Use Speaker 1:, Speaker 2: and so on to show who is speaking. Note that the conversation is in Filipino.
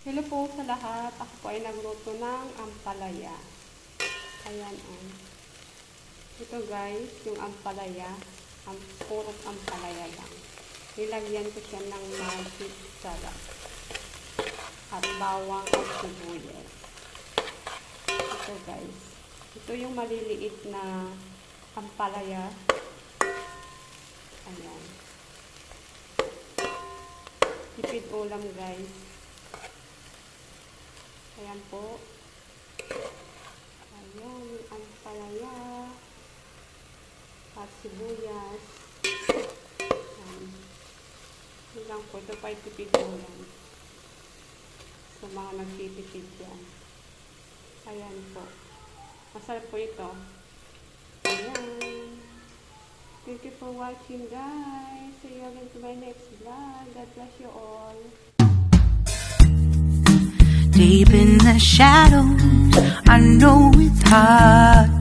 Speaker 1: Hello po sa lahat. Ako po ay nagluto ng ampalaya. Ayan oh. Ito guys, yung ampalaya. Ang puro ampalaya lang. Nilagyan ko siya ng magic sarap. At bawang at sibuyas. Ito guys. Ito yung maliliit na ampalaya. Ayan. Tipid ulam guys. Ayan po. Ayan, ang palaya. At sibuyas. Ayan. Yun lang po. Ito pa itipid mo lang. Sa mga nagtitipid yan. Ayan po. Masarap po ito. Ayan. Thank you for watching guys. See you again to my next vlog. God bless you all.
Speaker 2: deep in the shadows. I know it's hard.